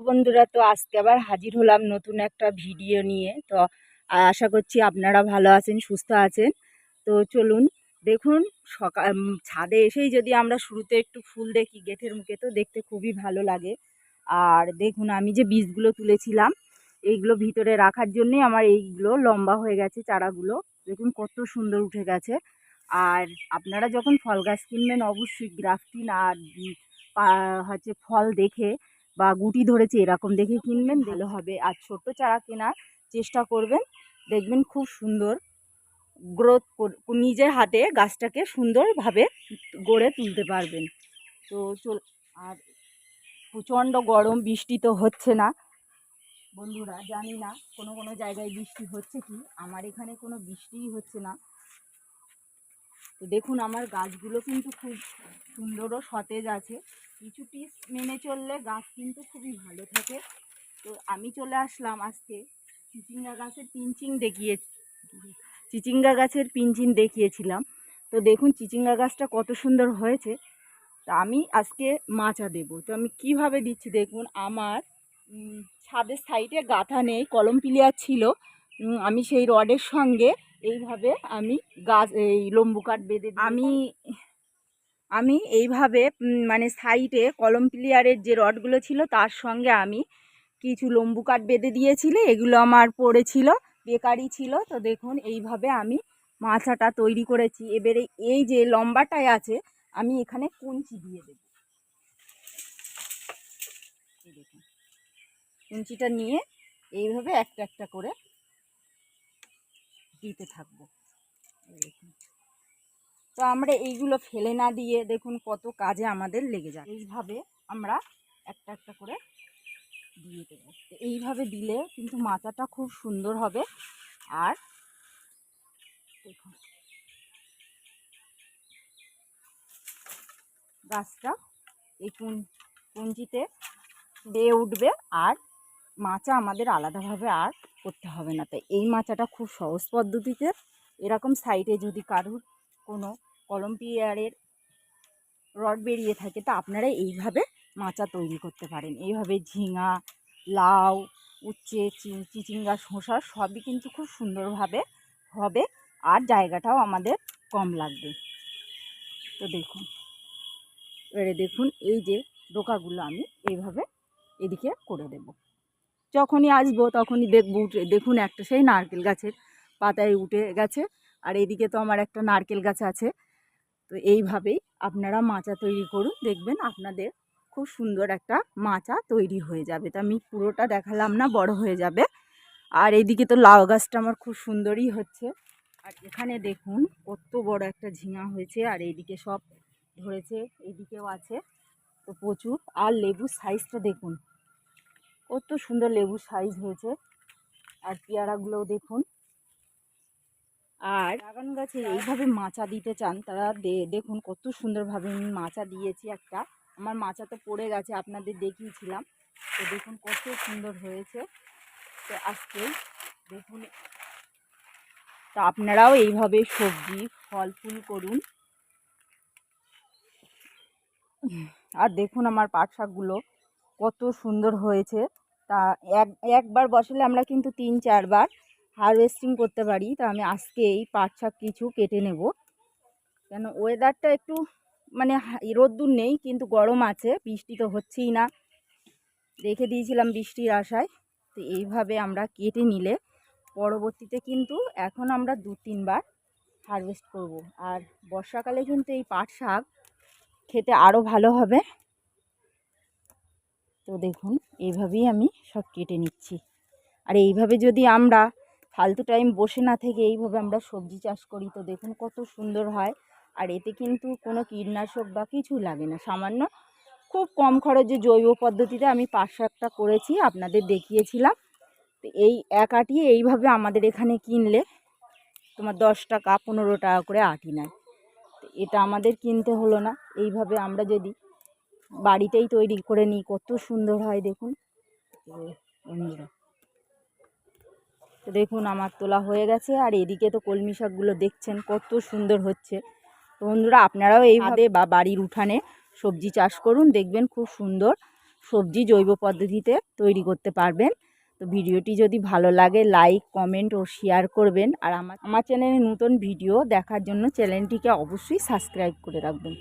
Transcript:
বন্ধুরা, তো আজকে আবার হাজির হলাম নতুন একটা ভিডিও নিয়ে। তো আশা করছি আপনারা ভালো আছেন, সুস্থ আছেন। তো চলুন, দেখুন, সকাল ছাদে এসেই যদি আমরা শুরুতে একটু ফুল দেখি গেটের মুখে, তো দেখতে খুবই ভালো লাগে। আর দেখুন, আমি যে বীজগুলো তুলেছিলাম, এইগুলো ভিতরে রাখার জন্যই আমার এইগুলো লম্বা হয়ে গেছে চারাগুলো। দেখুন, কত সুন্দর উঠে গেছে। আর আপনারা যখন ফল গাছ কিনবেন, অবশ্যই গ্রাফটিন আর হচ্ছে ফল দেখে বা গুটি ধরেছে, এরকম দেখে কিনবেন, ভালো হবে। আর ছোট চারা কেনার চেষ্টা করবেন, দেখবেন খুব সুন্দর গ্রোথ নিজের হাতে গাছটাকে সুন্দরভাবে গড়ে তুলতে পারবেন। তো চল আর প্রচণ্ড গরম, বৃষ্টি তো হচ্ছে না। বন্ধুরা, জানি না কোনো কোনো জায়গায় বৃষ্টি হচ্ছে কি? আমার এখানে কোনো বৃষ্টিই হচ্ছে না। তো দেখুন, আমার গাছগুলো কিন্তু খুব সুন্দর ও সতেজ আছে। কিছু টিপস মেনে চললে গাছ কিন্তু খুবই ভালো থাকে। তো আমি চলে আসলাম আজকে চিচিঙ্গা গাছের পিঞ্চিং দেখিয়ে, চিচিঙ্গা গাছের পিঞ্চিং দেখিয়েছিলাম। তো দেখুন, চিচিঙ্গা গাছটা কত সুন্দর হয়েছে। তা আমি আজকে মাচা দেবো। তো আমি কীভাবে দিচ্ছি? দেখুন, আমার ছাদের সাইডে গাঁথা নেই, কলম প্লিয়ার ছিল। আমি সেই রডের সঙ্গে এইভাবে আমি গাছ, এই লম্বু কাঠ বেঁধে আমি আমি এইভাবে মানে সাইডে কলম প্লিয়ারের যে রডগুলো ছিল, তার সঙ্গে আমি কিছু লম্বু কাঠ বেঁধে দিয়েছিল। এগুলো আমার পড়েছিল, বেকারই ছিল। তো দেখুন, এইভাবে আমি মাছাটা তৈরি করেছি। এবারে এই যে লম্বাটায় আছে, আমি এখানে কুঞ্চি দিয়ে দেব। কুঞ্চিটা নিয়ে এইভাবে একটা একটা করে দিতে থাকব। তো আমরা এইগুলো ফেলে না দিয়ে দেখুন কত কাজে আমাদের লেগে যায়। এইভাবে আমরা একটা একটা করে দিয়ে দেবো। এইভাবে দিলে কিন্তু মাচাটা খুব সুন্দর হবে। আর দেখুন। গাছটা এই কুন, কুঞ্চিতে বেয়ে উঠবে আর মাচা আমাদের আলাদাভাবে আর করতে হবে না। তাই এই মাচাটা খুব সহজ পদ্ধতিতে এরকম সাইডে যদি কারুর কোনো কলম পিয়ারের রড বেরিয়ে থাকে, তা আপনারা এইভাবে মাচা তৈরি করতে পারেন। এইভাবে ঝিঙা, লাউ, উচ্ছে চিচিঙ্গা, শসা সবই কিন্তু খুব সুন্দরভাবে হবে আর জায়গাটাও আমাদের কম লাগবে। তো দেখুন, এবারে দেখুন এই যে ডোকাগুলো আমি এইভাবে এদিকে করে দেব। যখনই আসব তখনই দেখব, উঠে দেখুন একটা সেই নারকেল গাছের পাতায় উঠে গেছে। আর এদিকে তো আমার একটা নারকেল গাছ আছে। তো এইভাবেই আপনারা মাচা তৈরি করুন, দেখবেন আপনাদের খুব সুন্দর একটা মাচা তৈরি হয়ে যাবে। তো আমি পুরোটা দেখালাম না, বড় হয়ে যাবে। আর এইদিকে তো লাউ গাছটা আমার খুব সুন্দরই হচ্ছে। আর এখানে দেখুন কত বড় একটা ঝিঙা হয়েছে, আর এইদিকে সব ধরেছে, এইদিকেও আছে। তো প্রচুর। আর লেবুর সাইজটা দেখুন। কত সুন্দর লেবু সাইজ হয়েছে। আর পেয়ারাগুলোও দেখুন। আর বাগান গাছে এইভাবে মাচা দিতে চান, তারা দেখুন কত সুন্দরভাবে আমি মাচা দিয়েছি একটা। আমার মাচা তো পড়ে গেছে, আপনাদের দেখিয়েছিলাম। তো দেখুন কত সুন্দর হয়েছে। তো আজকে দেখুন, তো আপনারাও এইভাবে সবজি ফল ফুল করুন। আর দেখুন আমার পাট শাকগুলো কত সুন্দর হয়েছে। তা এক, একবার বসালে আমরা কিন্তু তিন, চারবার হারভেস্টিং করতে পারি। তা আমি আজকে এই পাট শাক কিছু কেটে নেব। কেন ওয়েদারটা একটু মানে রোদ্দুর নেই, কিন্তু গরম আছে, বৃষ্টি তো হচ্ছেই না। রেখে দিয়েছিলাম বৃষ্টির আশায়। তো এইভাবে আমরা কেটে নিলে পরবর্তীতে কিন্তু এখন আমরা দু, তিনবার হারভেস্ট করব। আর বর্ষাকালে কিন্তু এই পাট শাক খেতে আরও ভালো হবে। তো দেখুন, এইভাবেই আমি সব কেটে নিচ্ছি। আর এইভাবে যদি আমরা ফালতু টাইম বসে না থেকে এইভাবে আমরা সবজি চাষ করি, তো দেখুন কত সুন্দর হয়। আর এতে কিন্তু কোনো কীটনাশক বা কিছু লাগে না। সামান্য খুব কম খরচে জৈব পদ্ধতিতে আমি পাট শাকটা করেছি, আপনাদের দেখিয়েছিলাম। তো এই এক আটি এইভাবে আমাদের এখানে কিনলে তোমার দশ টাকা, পনেরো টাকা করে আটি নেয়। এটা আমাদের কিনতে হলো না। এইভাবে আমরা যদি বাড়িতেই তৈরি করে নিই কত সুন্দর হয় দেখুন। তো বন্ধুরা তো দেখুন আমার তোলা হয়ে গেছে আর এদিকে তো কলমি শাকগুলো দেখছেন কত সুন্দর হচ্ছে। তো বন্ধুরা আপনারাও এইভাবে বা বাড়ির উঠানে সবজি চাষ করুন দেখবেন খুব সুন্দর সবজি জৈব পদ্ধতিতে তৈরি করতে পারবেন। তো ভিডিওটি যদি ভালো লাগে লাইক কমেন্ট ও শেয়ার করবেন। আর আমার আমার চ্যানেলে নতুন ভিডিও দেখার জন্য চ্যানেলটিকে অবশ্যই সাবস্ক্রাইব করে রাখবেন।